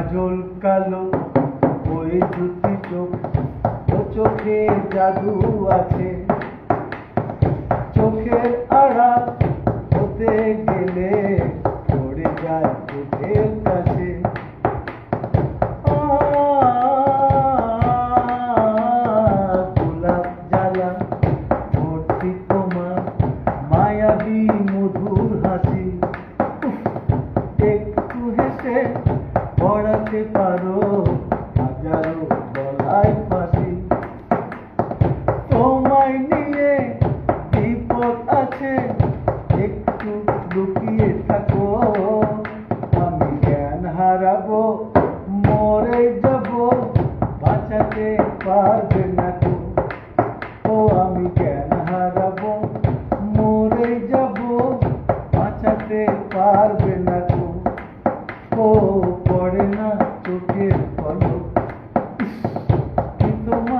কাজল কালো ওই দুটি চোখ, ও চোখে জাদু আছে। চোখের আড়াল হতে গেলে পড়ে যায় চোখের কাছে। গোলাপ জ্বালা পড়াতে পারো, হাজারো গলায় ফাঁসি তোমায় নিয়ে বিপদ আছে, একটু লুকিয়ে থাকো। আমি জ্ঞান হারাবো, মরে যাব, বাঁচাতে পারবে না তো। ও, আমি জ্ঞান হারাবো, মরে যাব, বাঁচাতে পারবে তোমার